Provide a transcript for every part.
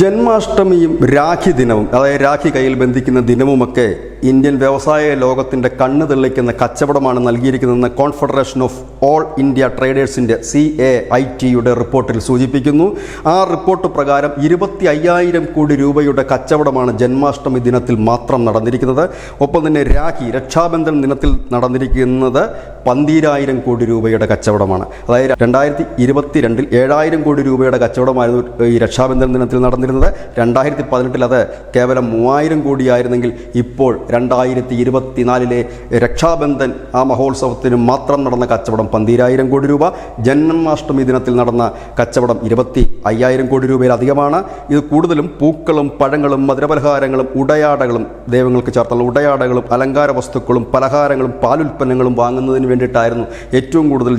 ജന്മാഷ്ടമിയും രാഖി ദിനവും അതായത് രാഖി കയ്യിൽ ബന്ധിക്കുന്ന ദിനവുമൊക്കെ ഇന്ത്യൻ വ്യവസായ ലോകത്തിന്റെ കണ്ണ് തെളിക്കുന്ന കച്ചവടമാണ് നൽകിയിരിക്കുന്നതെന്ന് കോൺഫെഡറേഷൻ ഓഫ് ഓൾ ഇന്ത്യ ട്രേഡേഴ്സിന്റെ സി എ ഐ ടിയുടെ റിപ്പോർട്ടിൽ സൂചിപ്പിക്കുന്നു. ആ റിപ്പോർട്ട് പ്രകാരം ഇരുപത്തി അയ്യായിരം കോടി രൂപയുടെ കച്ചവടമാണ് ജന്മാഷ്ടമി ദിനത്തിൽ മാത്രം നടന്നിരിക്കുന്നത്. ഒപ്പം തന്നെ രാഖി രക്ഷാബന്ധൻ ദിനത്തിൽ നടന്നിരിക്കുന്നത് പന്തീരായിരം കോടി രൂപയുടെ കച്ചവടമാണ്. അതായത് രണ്ടായിരത്തി ഇരുപത്തിരണ്ടിൽ ഏഴായിരം കോടി രൂപയുടെ കച്ചവടമായിരുന്നു ഈ രക്ഷാബന്ധൻ ദിനത്തിൽ നടന്നിരുന്നത്. രണ്ടായിരത്തി പതിനെട്ടിൽ അത് കേവലം മൂവായിരം കോടിയായിരുന്നെങ്കിൽ ഇപ്പോൾ രണ്ടായിരത്തി ഇരുപത്തിനാലിലെ രക്ഷാബന്ധൻ ആ മഹോത്സവത്തിന് മാത്രം നടന്ന കച്ചവടം പന്തീരായിരം കോടി രൂപ. ജന്മാഷ്ടമി ദിനത്തിൽ നടന്ന കച്ചവടം ഇരുപത്തി അയ്യായിരം കോടി രൂപയിലധികമാണ്. ഇത് കൂടുതലും പൂക്കളും പഴങ്ങളും മധുരപലഹാരങ്ങളും ഉടയാടകളും ദൈവങ്ങൾക്ക് ചേർത്തുള്ള ഉടയാടകളും അലങ്കാര വസ്തുക്കളും പലഹാരങ്ങളും പാലുൽപ്പന്നങ്ങളും വാങ്ങുന്നതിന് വേണ്ടിയിട്ടായിരുന്നു ഏറ്റവും കൂടുതൽ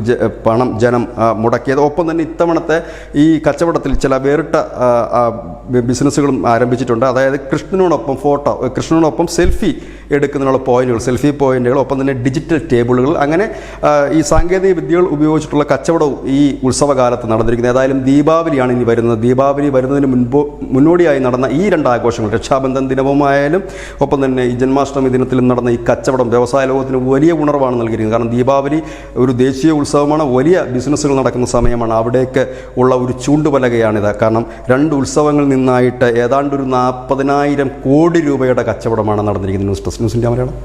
പണം ജനം മുടക്കിയത്. ഒപ്പം തന്നെ ഇത്തവണത്തെ ഈ കച്ചവടത്തിൽ ചില വേറിട്ട ബിസിനസ്സുകളും ആരംഭിച്ചിട്ടുണ്ട്. അതായത് കൃഷ്ണനോടൊപ്പം ഫോട്ടോ കൃഷ്ണനോടൊപ്പം സെൽഫി എടുക്കുന്നതിനുള്ള പോയിന്റുകൾ സെൽഫി പോയിന്റുകൾ ഒപ്പം തന്നെ ഡിജിറ്റൽ ടേബിളുകൾ. അങ്ങനെ ഈ സാങ്കേതിക വിദ്യകൾ ഉപയോഗിച്ചിട്ടുള്ള കച്ചവടവും ഈ ഉത്സവകാലത്ത് നടന്നിരിക്കുന്നത്. ഏതായാലും ദീപാവലിയാണ് ഇനി വരുന്നത്. ദീപാവലി വരുന്നതിന് മുൻപ് മുന്നോടിയായി നടന്ന ഈ രണ്ട് ആഘോഷങ്ങൾ രക്ഷാബന്ധൻ ദിനവുമായാലും ഒപ്പം തന്നെ ഈ ജന്മാഷ്ടമി ദിനത്തിലും നടന്ന ഈ കച്ചവടം വ്യവസായ ലോകത്തിന് വലിയ ഉണർവാണ് നൽകിയിരിക്കുന്നത്. കാരണം ദീപാവലി ഒരു ദേശീയ ഉത്സവമാണ് വലിയ ബിസിനസ്സുകൾ നടക്കുന്ന സമയമാണ്. അവിടേക്ക് ഉള്ള ഒരു ചൂണ്ടുപലകയാണിത്. കാരണം രണ്ട് നിന്നായിട്ട് ഏതാണ്ട് ഒരു നാൽപ്പതിനായിരം കോടി രൂപയുടെ കച്ചവടമാണ് നടന്നിരിക്കുന്നത് ന്യൂസ് ഡെസ്ക് ന്യൂസിന്റെ മലയാളം.